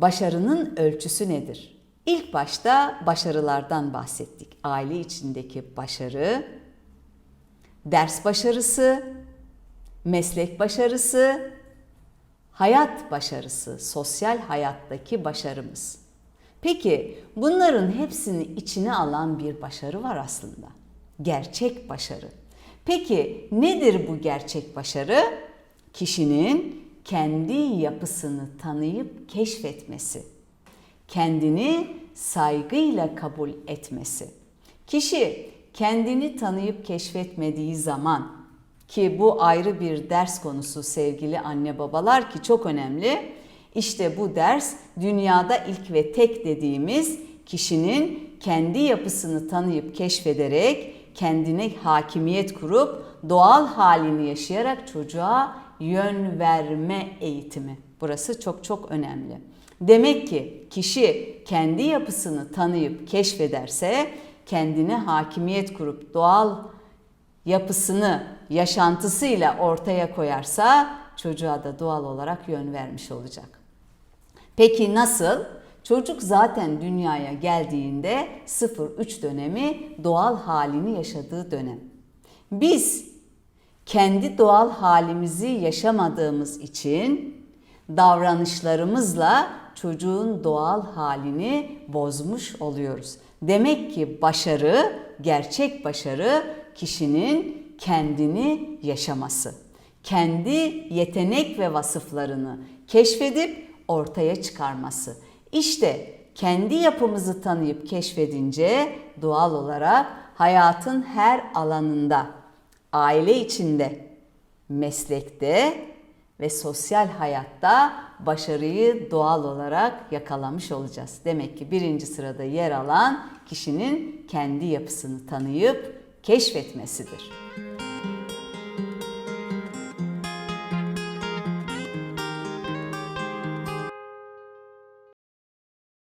Başarının ölçüsü nedir? İlk başta başarılardan bahsettik. Aile içindeki başarı, ders başarısı, meslek başarısı, hayat başarısı, sosyal hayattaki başarımız. Peki bunların hepsini içine alan bir başarı var aslında. Gerçek başarı. Peki nedir bu gerçek başarı? Kişinin kendi yapısını tanıyıp keşfetmesi. Kendini saygıyla kabul etmesi. Kişi kendini tanıyıp keşfetmediği zaman ki bu ayrı bir ders konusu sevgili anne babalar ki çok önemli. İşte bu ders dünyada ilk ve tek dediğimiz kişinin kendi yapısını tanıyıp keşfederek kendine hakimiyet kurup doğal halini yaşayarak çocuğa yön verme eğitimi. Burası çok çok önemli. Demek ki kişi kendi yapısını tanıyıp keşfederse kendine hakimiyet kurup doğal yapısını yaşantısıyla ortaya koyarsa çocuğa da doğal olarak yön vermiş olacak. Peki nasıl? Çocuk zaten dünyaya geldiğinde 0-3 dönemi doğal halini yaşadığı dönem. Biz kendi doğal halimizi yaşamadığımız için davranışlarımızla çocuğun doğal halini bozmuş oluyoruz. Demek ki başarı, gerçek başarı kişinin kendini yaşaması. Kendi yetenek ve vasıflarını keşfedip ortaya çıkarması. İşte kendi yapımızı tanıyıp keşfedince doğal olarak hayatın her alanında, aile içinde, meslekte ve sosyal hayatta başarıyı doğal olarak yakalamış olacağız. Demek ki birinci sırada yer alan kişinin kendi yapısını tanıyıp keşfetmesidir.